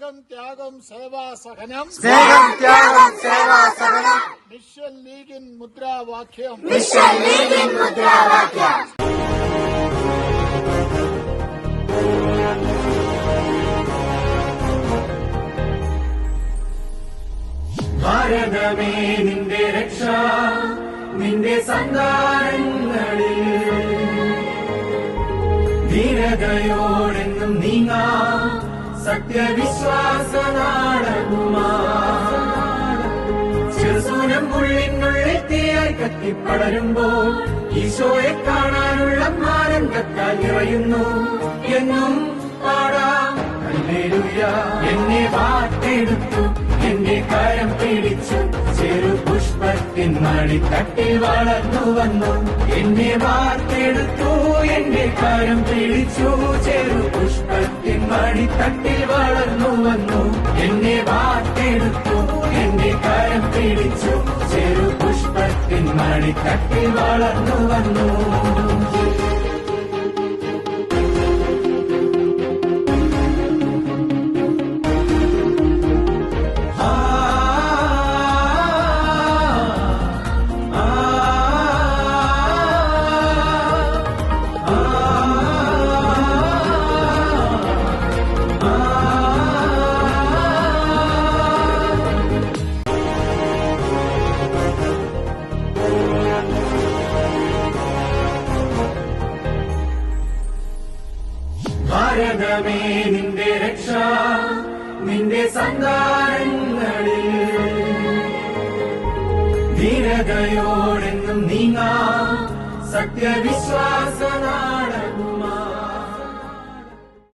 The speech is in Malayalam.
സ്നേഹം ത്യാഗം സേവാസഹനം സ്നേഹം ത്യാഗം സേവാ സഹനം. വിശ്വൻ ലീഗിൻ മുദ്രാവാക്യം. വിശ്വലീഗിൻ മുദ്രാവാക്യം. ഭാരതമേ നിന്റെ രക്ഷ നിന്റെ സങ്കാരങ്ങളിൽ ധീരതയോടെന്നും നീങ്ങാ സത്യവിശ്വാസ നാടകുമാ ചെറുസൂനം ഉള്ളിനുള്ളിൽ തീയായി കത്തിപ്പടരുമ്പോൾ ഈശോയെ കാണാനുള്ള ആനന്ദത്താൽ നിറയുന്നു. എന്നും പാടാം. എന്നെ വാർത്തെടുത്തു. എന്റെ കരം പിടിച്ചു. ചെറു പുഷ്പത്തിൻ മണിത്തട്ടിൽ വളർന്നു വന്നു. എന്നെ വാർത്തെടുത്തു. എന്റെ കരം പിടിച്ചു. ചെറു പുഷ്പത്തിൻ മണിത്തട്ടിൽ പിടിച്ചു ചെറു പുഷ്പത്തിൻ മണിത്തട്ടിൽ വളർന്നു വന്നു ഭാരതമേ നിന്റെ രക്ഷ നിന്റെ സന്താനങ്ങളിൽ. ധീരതയോടെന്നും നീങ്ങാ സത്യവിശ്വാസ